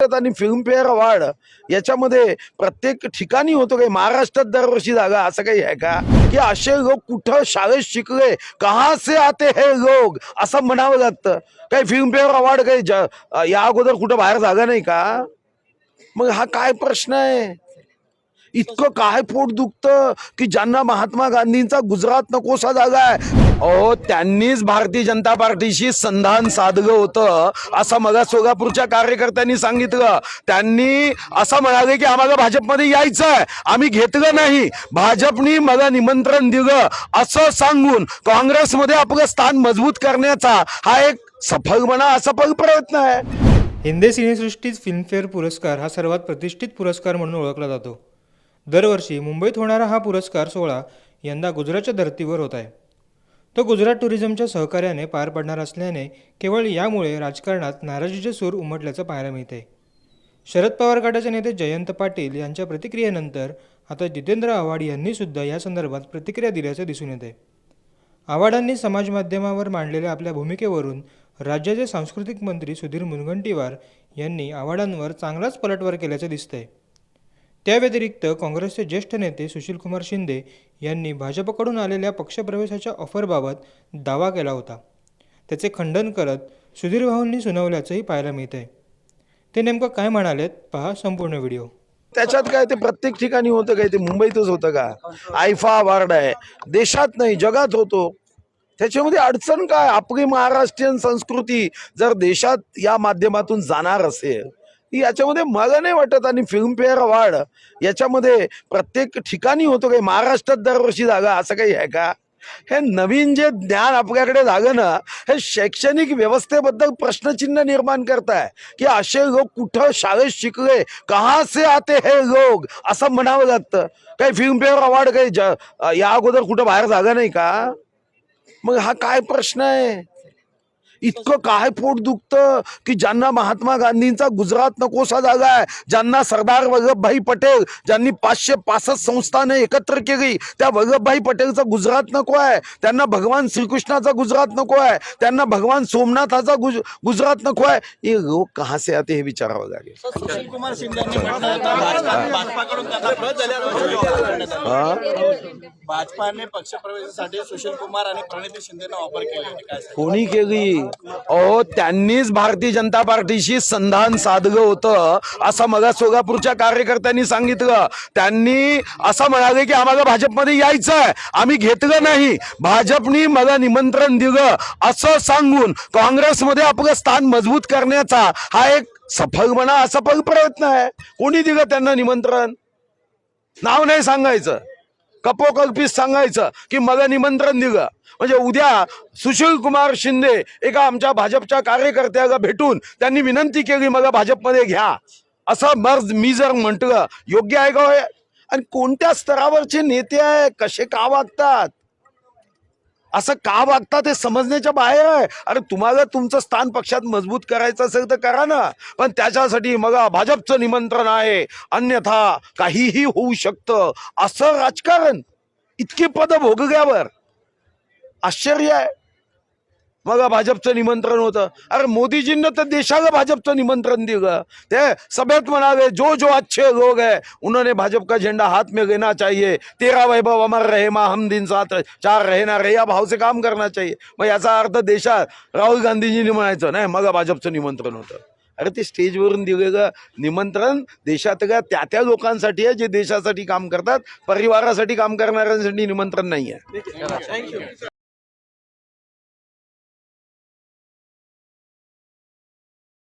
आणि Filmfare award याच्यामध्ये प्रत्येक ठिकाणी होतो काही. महाराष्ट्रात दरवर्षी जागा असं काही आहे का? की असे लोक कुठं शाळेत शिकले कहा से आते हे लोक? असं म्हणावं लागतं. काही फिल्मफेअर अवॉर्ड काही या अगोदर कुठं बाहेर जागा नाही का? मग हा काय प्रश्न आहे? इतकं काय पोट दुखतं की ज्यांना महात्मा गांधींचा गुजरात नकोसा जागा आहे? अहो त्यांनीच भारतीय जनता पार्टीशी संधान साधलं होतं असं मगा सोलापूरच्या कार्यकर्त्यांनी सांगितलं. त्यांनी असं म्हणाले की आम्हाला भाजपमध्ये यायचं आहे आम्ही घेतलं नाही. भाजपनी मला निमंत्रण दिलं. असं सांगून काँग्रेसमध्ये आपलं स्थान मजबूत करण्याचा हा एक सफल म्हणा असफल प्रयत्न आहे. हिंदी सिनेसृष्टीत फिल्मफेअर पुरस्कार हा सर्वात प्रतिष्ठित पुरस्कार म्हणून ओळखला जातो. दरवर्षी मुंबईत होणारा हा पुरस्कार सोहळा यंदा गुजरातच्या धर्तीवर होत आहे. तो गुजरात टुरिझमच्या सहकार्याने पार पडणार असल्याने केवळ यामुळे राजकारणात नाराजीचे सूर उमटल्याचं पाहायला मिळते. शरद पवार गटाचे नेते जयंत पाटील यांच्या प्रतिक्रियेनंतर आता जितेंद्र आव्हाड यांनीसुद्धा या संदर्भात प्रतिक्रिया दिल्याचं दिसून येते. आव्हाडांनी समाजमाध्यमावर मांडलेल्या आपल्या भूमिकेवरून राज्याचे सांस्कृतिक मंत्री सुधीर मुनगंटीवार यांनी आव्हाडांवर चांगलाच पलटवार केल्याचं दिसतंय. त्या व्यतिरिक्त काँग्रेसचे ज्येष्ठ नेते सुशीलकुमार शिंदे यांनी भाजपकडून आलेल्या पक्षप्रवेशाच्या ऑफरबाबत दावा केला होता. त्याचे खंडन करत सुधीर भाऊंनी सुनावल्याचंही पाहायला मिळतंय. ते नेमकं काय म्हणालेत पहा संपूर्ण व्हिडिओ. त्याच्यात काय ते प्रत्येक ठिकाणी होतं काय? ते मुंबईतच होतं का? आयफा अवॉर्ड आहे. देशात नाही जगात होतो. त्याच्यामध्ये अडचण काय? आपली महाराष्ट्रीयन संस्कृती जर देशात या माध्यमातून जाणार असेल याच्यामध्ये मला नाही वाटत. आणि फिल्मफेअर अवॉर्ड याच्यामध्ये प्रत्येक ठिकाणी होतो काही. महाराष्ट्रात दरवर्षी जागा असं काही आहे का? हे नवीन जे ज्ञान आपल्याकडे झालं ना हे शैक्षणिक व्यवस्थेबद्दल प्रश्नचिन्ह निर्माण करताय. की असे लोक कुठं शाळेत शिकले कहा से आते हे लोक? असं म्हणावं लागतं. काही फिल्मफेअर अवॉर्ड काही ज- या अगोदर कुठं बाहेर जागा नाही का? मग हा काय प्रश्न आहे? इतकं काय पोट दुखतं की ज्यांना महात्मा गांधींचा गुजरात नकोसा जागा आहे ज्यांना सरदार वल्लभभाई पटेल ज्यांनी पाचशे पासष्ट संस्थाने एकत्र केली त्या वल्लभभाई पटेलचा गुजरात नको आहे त्यांना भगवान श्रीकृष्णाचा गुजरात नको आहे त्यांना भगवान सोमनाथाचा गुज गुजरात नको आहे. हे लोक कहा से आते हे विचारावं लागेल? भाजपाने पक्षप्रवेशासाठी सुशील कुमार आणि प्रणिती शिंदेना ऑफर केली? कोणी केली? अहो त्यांनीच भारतीय जनता पार्टीशी संधान साधलं होतं. असं मग सोलापूरच्या कार्यकर्त्यांनी सांगितलं. त्यांनी असं म्हणाले की आम्हाला भाजपमध्ये यायचं आहे आम्ही घेतलं नाही. भाजपनी मला निमंत्रण दिलं. असं सांगून काँग्रेसमध्ये आपलं स्थान मजबूत करण्याचा हा एक सफल म्हणा असफल प्रयत्न आहे. कोणी दिलं त्यांना निमंत्रण? नाव नाही सांगायचं. कपोकल्पित सांगायचं की मला निमंत्रण दिलं म्हणजे उद्या सुशील कुमार शिंदे एका आमच्या भाजपच्या कार्यकर्त्याला भेटून त्यांनी विनंती केली मला भाजपमध्ये घ्या. असं मर्ज मी जर म्हटलं योग्य आहे का हो आणि कोणत्या स्तरावरचे नेते आहे कसे का वागतात? असं का वागतात हे समजण्याच्या बाहेर आहे? अरे तुम्हाला तुमचं स्थान पक्षात मजबूत करायचं असेल तर करा ना. पण त्याच्यासाठी मग भाजपचं निमंत्रण आहे. अन्यथा काहीही होऊ शकतं. असं राजकारण. इतकी पदं भोगल्यावर आश्चर्य आहे. मग भाजपचं निमंत्रण होतं. अरे मोदीजींना तर देशाला भाजपचं निमंत्रण दिलं ते सभेत म्हणाले जो जो अच्छे लोग है उन्होंने भाजप का झेंडा हाथ में लेना चाहिए. तेरा वैभव अमर रहे मा हम दिन साथ चार रहे ना रे या भावचे काम करना चाहिए. मग याचा अर्थ देशात राहुल गांधीजींनी म्हणायचं नाही मग भाजपचं निमंत्रण होतं. अरे ते स्टेजवरून दिलेलं निमंत्रण देशातल्या त्या त्या लोकांसाठी आहे जे देशासाठी काम करतात. परिवारासाठी काम करणाऱ्यांसाठी निमंत्रण नाही आहे